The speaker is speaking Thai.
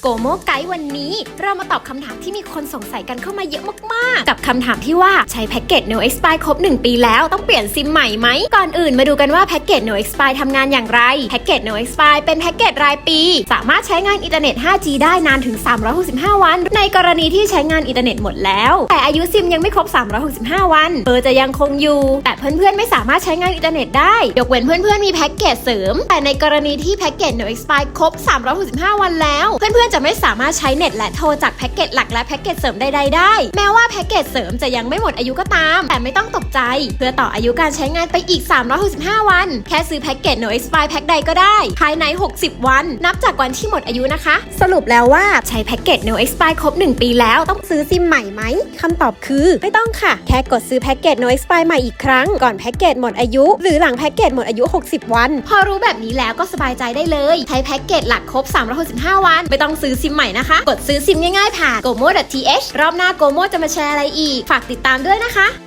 โกโมไกด์วันนี้เรามาตอบคำถามที่มีคนสงสัยกันเข้ามาเยอะมากๆ กับคำถามที่ว่าใช้แพ็กเกจ No Expire ครบ 1 ปีแล้วต้องเปลี่ยนซิมใหม่ไหม ก่อนอื่นมาดูกันว่าแพ็กเกจ No Expire ทำงานอย่างไร แพ็กเกจ No Expire เป็นแพ็กเกจรายปี สามารถใช้งานอินเทอร์เน็ต 5G ได้นานถึง 365 วัน ในกรณีที่ใช้งานอินเทอร์เน็ตหมดแล้ว แต่อายุซิมยังไม่ครบ 365 วันเบอร์จะยังคงอยู่ แต่เพื่อนๆไม่สามารถใช้งานอินเทอร์เน็ตได้ยกเว้นเพื่อนๆมีแพ็กเกจเสริม แต่ในกรณีที่แพ็กเกจ No Expire ครบ 365 วันแล้วเพื่อนๆื่อนๆจะไม่สามารถใช้เน็ตและโทรจากแพ็กเกจหลักและแพ็กเกจเสริมใดๆได้ แม้ว่าแพ็กเกจเสริมจะยังไม่หมดอายุก็ตาม แต่ไม่ต้องตกใจ เพื่อต่ออายุการใช้งานไปอีก 365 วัน แค่ซื้อแพ็กเกจ No Expire แพ็กใดก็ได้ ภายใน 60 วัน นับจากวันที่หมดอายุนะคะ สรุปแล้วว่าใช้แพ็กเกจ No Expire ครบ 1 ปีแล้วต้องซื้อซิมใหม่ไหมคำตอบคือ ไม่ต้องค่ะ แค่กดซื้อแพ็กเกจ No Expire ใหม่อีกครั้งก่อนแพ็กเกจหมดอายุ หรือหลังแพ็กเกจหมดอายุ 60 วัน พอรู้แบบนี้แล้วก็สบายใจได้เลยใช้แพ็กเกจหลักครบ 365 วันไม่ต้องซื้อซิมใหม่นะคะ กดซื้อซิมง่ายๆผ่าน gomo.th รอบหน้า gomo จะมาแชร์อะไรอีก ฝากติดตามด้วยนะคะ